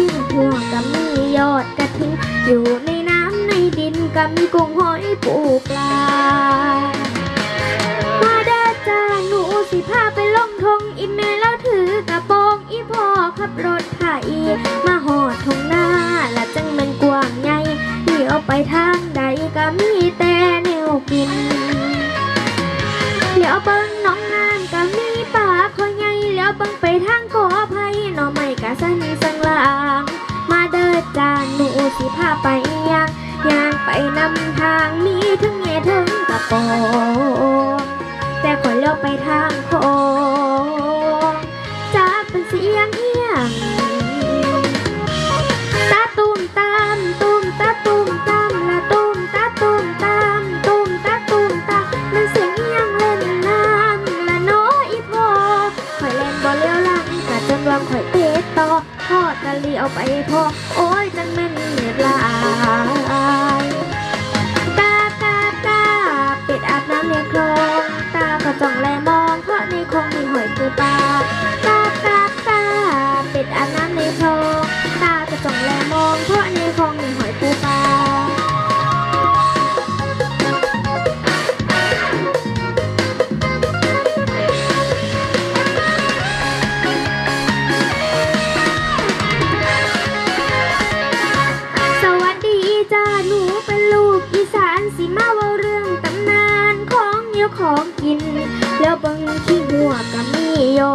ที่หัวก็มียอดกระถินอยู่ในน้ำในดินก็มีกุ้งหอยปูปลา มาเด้อจ้าหนูสิพาไปลงทงอีเมลแล้วถือกระโปรงอีพ่อขับรถไถมาหอดทงหน้าและจังมันกว้างใหญ่เลี้ยวไปทางใดก็มีแต่แนวกินเลี้ยวเบิ่งน้องน้ำก็มีป่าคอยใหญ่เลี้ยวเบิ่งไปทาง สันสังลาง มาเด้อจ้าหนูสิพาไปย่างย่างไปนำทางมีทั้งแง่ทั้งกระโปรงแต่ขอเลี้ยวไปทางโค ตะต่อทอดกะลีเอาไปพอโอ้ยจังแม่นเหนื่อลาย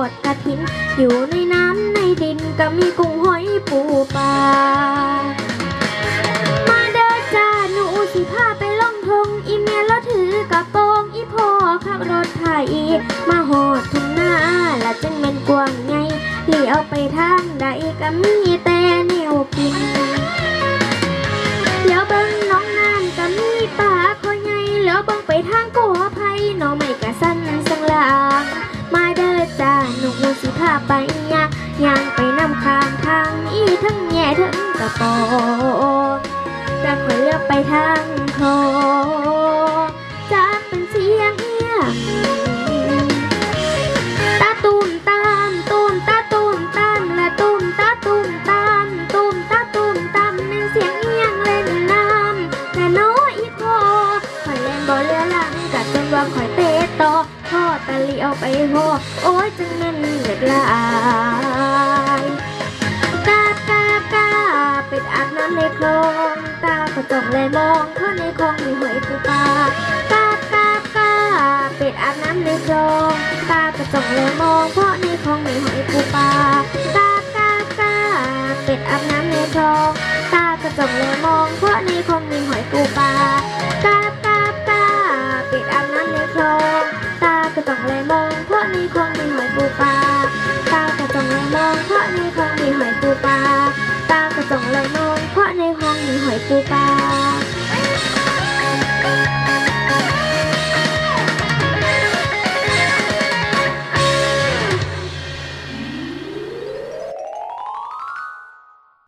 ดกระถิน อยู่ในน้ำในดินก็มีกุ้งหอยปูปลา มาเด้อจ้าหนูสิพาไปล่องทงอีเมลแล้วถือกระโปรงอีพ่อขับรถไถมาหอดทุ่งนาและจังแม่นกวางไงเลี้ยวไปทางใดก็มีแต่แนวกินเลี้ยวเบิ่ง หนูสิพาไปย่างย่างไปนำข้างทางอีทั้งแย่ทั้งกระโปรงแต่คอยเลือกไปทางโค เอาไปโหโอ้ยจังเงินเหลือลายกากากาเป็ดอาบน้ำในคลองตาก็จ้องเลยมองเพราะในคลองมีหอยปูปลากากากาเป็ดอาบน้ำในคลองตากระจองเลยมองเพราะในคลองมีหอยปูปลากากากาเป็ดอาบน้ำในคลองตากระจองเลยมองเพราะในคลองมีหอยปูปลา เลยมองเพราะในคลองมีหอยปูปลา ตากระจองเลยมองเพราะในคลองมีหอยปูปลา ตากระจองเลยมองเพราะในคลองมีหอยปูปลา